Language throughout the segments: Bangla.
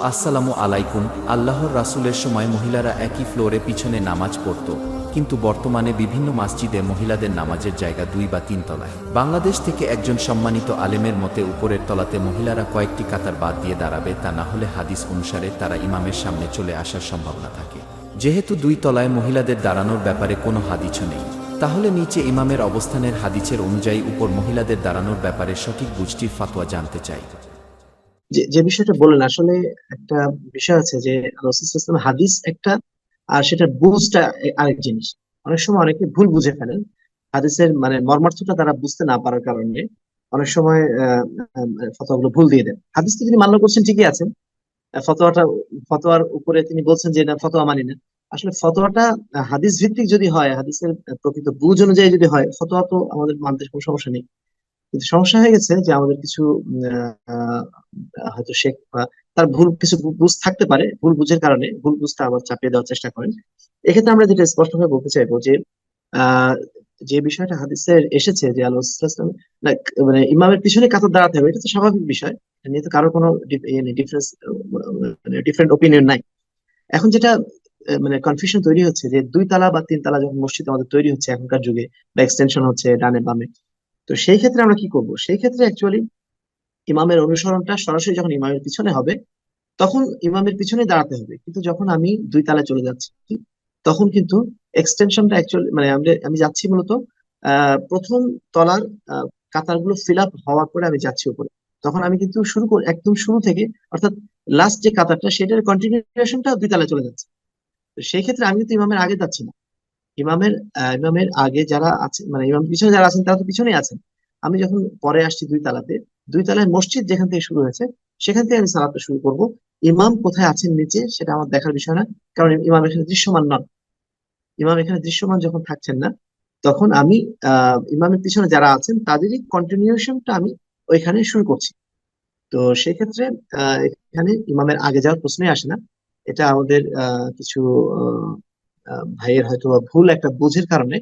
আসসালামু আলাইকুম। আল্লাহর রাসূলের সময় মহিলারা একই ফ্লোরে পিছনে নামাজ পড়ত। কিন্তু বর্তমানে বিভিন্ন মসজিদে মহিলাদের নামাজের জায়গা দুই বা তিন তলায়। বাংলাদেশ থেকে একজন সম্মানিত আলেমের মতে, উপরের তলাতে মহিলারা কয়েকটি কাতার বাদ দিয়ে দাঁড়াবে, তা না হলে হাদিস অনুসারে তারা ইমামের সামনে চলে আসার সম্ভাবনা থাকে। যেহেতু দুই তলায় মহিলাদের দাঁড়ানোর ব্যাপারে কোনো হাদিছও নেই। তাহলে নিচে ইমামের অবস্থানের হাদিসের অনুযায়ী উপর মহিলাদের দাঁড়ানোর ব্যাপারে সঠিক বুঝটির ফাতোয়া জানতে চাই। যে যে বিষয়টা বললেন, আসলে একটা বিষয় আছে যে রসুল হাদিস একটা, আর সেটা বুঝটা আরেক জিনিস। অনেক সময় অনেকে ভুল বুঝে ফেলেন। হাদিসের মানে মর্মার্থটা তারা বুঝতে না পারার কারণে অনেক সময় ফতোয়াগুলো ভুল দিয়ে দেন। হাদিসকে তিনি মান্য করছেন, ঠিকই আছেন। ফতোয়াটা, ফতোয়ার উপরে তিনি বলছেন যে, না, ফতোয়া মানি না। আসলে ফতোয়াটা, হাদিস ভিত্তিক যদি হয়, হাদিসের প্রকৃত বুঝ অনুযায়ী যদি হয়, ফতোয়া তো আমাদের মানতে কোনো সমস্যা নেই। কিন্তু সমস্যা হয়ে গেছে যে আমাদের কিছু হয়তো শেখ বা তার ভুল, কিছু বুঝ থাকতে পারে, ভুল বুঝের কারণে, ভুল বুঝটা আবার চাপিয়ে দেওয়ার চেষ্টা করেন। এক্ষেত্রে আমরা যেটা স্পষ্টভাবে বলতে চাইব যে যে বিষয়টা হাদিসের এসেছে যে আল্লাহ মানে ইমামের পিছনে কাতার দাঁড়াতে হবে, এটা তো স্বাভাবিক বিষয়। নিয়ে তো কারও কোনো ডিফারেন্স মানে ডিফারেন্ট ওপিনিয়ন নাই। এখন যেটা মানে কনফিউশন তৈরি হচ্ছে যে দুই তালা বা তিন তালা যখন মসজিদ আমাদের তৈরি হচ্ছে এখনকার যুগে, বা এক্সটেনশন হচ্ছে ডানে বামে তো সেই ক্ষেত্রে আমরা কি করব? সেই ক্ষেত্রে অ্যাকচুয়ালি ইমামের অনুসরণটা সরাসরি যখন ইমামের পিছনে হবে, তখন ইমামের পিছনে দাঁড়াতে হবে। কিন্তু যখন আমি দুই তালায় চলে যাচ্ছি, তখন কিন্তু এক্সটেনশনটা অ্যাকচুয়ালি মানে আমি যাচ্ছি মূলত প্রথম তলার কাতারগুলো ফিল আপ হওয়ার পরে আমি যাচ্ছি উপরে। তখন আমি কিন্তু শুরু করি, একদম শুরু থেকে, অর্থাৎ লাস্ট যে কাতারটা, সেটার কন্টিনিউশনটা দুই তালায় চলে যাচ্ছে। তো সেই ক্ষেত্রে আমি কিন্তু ইমামের আগে যাচ্ছি না। ইমামের ইমামের আগে যারা আছে মানে ইমামের পিছনে যারা আছেন, তারা তো পিছনেই আছেন। আমি যখন পরে আসছি দুই তালাতে, দুই তালায় মসজিদ যেখান থেকে শুরু হয়েছে, সেখান থেকে আমি সালাতটা শুরু করব। ইমাম কোথায় আছেন নিচে, সেটা আমার দেখার বিষয় না, কারণ ইমাম এখানে দৃশ্যমান নন। ইমাম এখানে দৃশ্যমান যখন থাকছেন না, তখন আমি, আহ, ইমামের পিছনে যারা আছেন, তাদেরই কন্টিনিউশনটা আমি ওইখানে শুরু করছি। তো সেক্ষেত্রে, আহ, এখানে ইমামের আগে যাওয়ার প্রশ্নই আসে না। এটা আমাদের কিছু ভাইয়ের হয়তো ভুল একটা বুঝের কারণে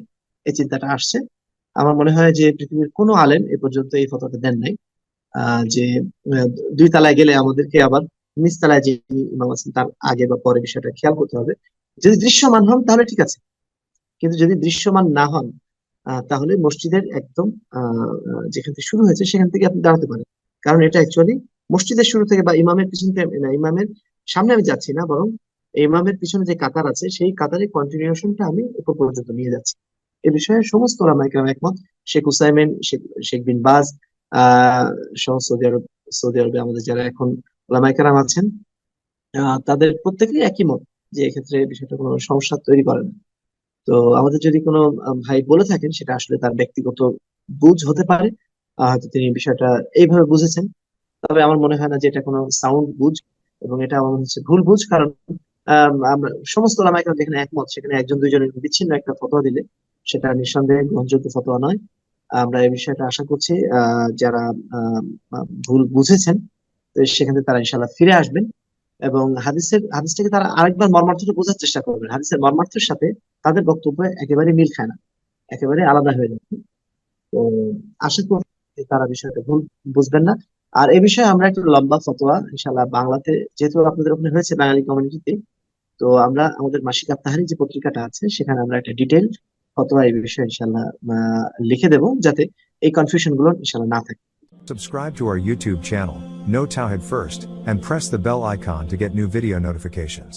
এই চিন্তাটা আসছে। আমার মনে হয় যে পৃথিবীর কোনো আলেম এ পর্যন্ত এই ফতোয়াটা দেন নাই। যে দুই তালায় গেলে আমাদেরকে আবার নিচ তালায় যে ইমাম আছেন তার আগে বা পরে বিষয়টা খেয়াল করতে হবে। যদি দৃশ্যমান হন তাহলে ঠিক আছে। কিন্তু যদি দৃশ্যমান না হন তাহলে মসজিদের একদম যেখান থেকে শুরু হয়েছে সেখান থেকে আপনি দাঁড়াতে পারেন। কারণ এটা অ্যাকচুয়ালি মসজিদের শুরু থেকে বা ইমামের পিছন থেকে ইমামের সামনে আমি যাচ্ছি না, বরং ইমামের পিছনে যে কাতার আছে, সেই কাতারের কন্টিনিউশনটা আমি উপর পর্যন্ত নিয়ে যাচ্ছি। এ বিষয়ে সমস্ত ওলামায়ে কেরাম একমত। শেখ হুসাইমেন শেখ বিন বাজ, আহ সৌদি আরব, সৌদি আরবে আমাদের যারা এখন ওলামায়ে কেরাম আছেন তাদের প্রত্যেকেরই একই মত যে এক্ষেত্রে বিষয়টা কোনো সমস্যা তৈরি করে না। তো আমাদের যদি কোনো ভাই বলে থাকেন, সেটা আসলে তার ব্যক্তিগত বুঝ হতে পারে হয়তো তিনি বিষয়টা এইভাবে বুঝেছেন। তবে আমার মনে হয় না যে এটা কোনো সাউন্ড বুঝ, এবং এটা আমার হচ্ছে ভুল বুঝ, কারণ সমস্ত ওলামায়ে কেরাম যেখানে একমত, সেখানে একজন, দুইজনের বিচ্ছিন্ন একটা ফতোয়া দিলে সেটা নিঃসন্দেহে গ্রহণযোগ্য ফতোয়া নয়। আমরা এই বিষয়টা আশা করছি যারা ভুল বুঝেছেন সেখানে তারা ইনশাল্লাহ ফিরে আসবেন এবং হাদিসের হাদিস থেকে তারা আরেকবার মর্মার্থটা বোঝার চেষ্টা করবেন। হাদিসের মর্মার্থের সাথে তাদের বক্তব্য একেবারে মিল খায় না একেবারে আলাদা হয়ে যাবে তো আশা করি তারা বিষয়টা ভুল বুঝবেন না। আর এ বিষয়ে আমরা একটা লম্বা ফতোয়া ইনশাল্লাহ বাংলাতে, যেহেতু আপনাদের ওখানে হয়েছে বাঙালি কমিউনিটিতে তো আমরা আমাদের মাসিক আত্মাহারি যে পত্রিকাটা আছে সেখানে আমরা একটা ডিটেল ফতোয়া এই বিষয়ে ইনশাল্লাহ লিখে দেব যাতে এই কনফিউশনগুলো ইনশাল্লাহ না থাকে Subscribe to our YouTube channel, No Tawhid First, and press the bell icon to get new video notifications.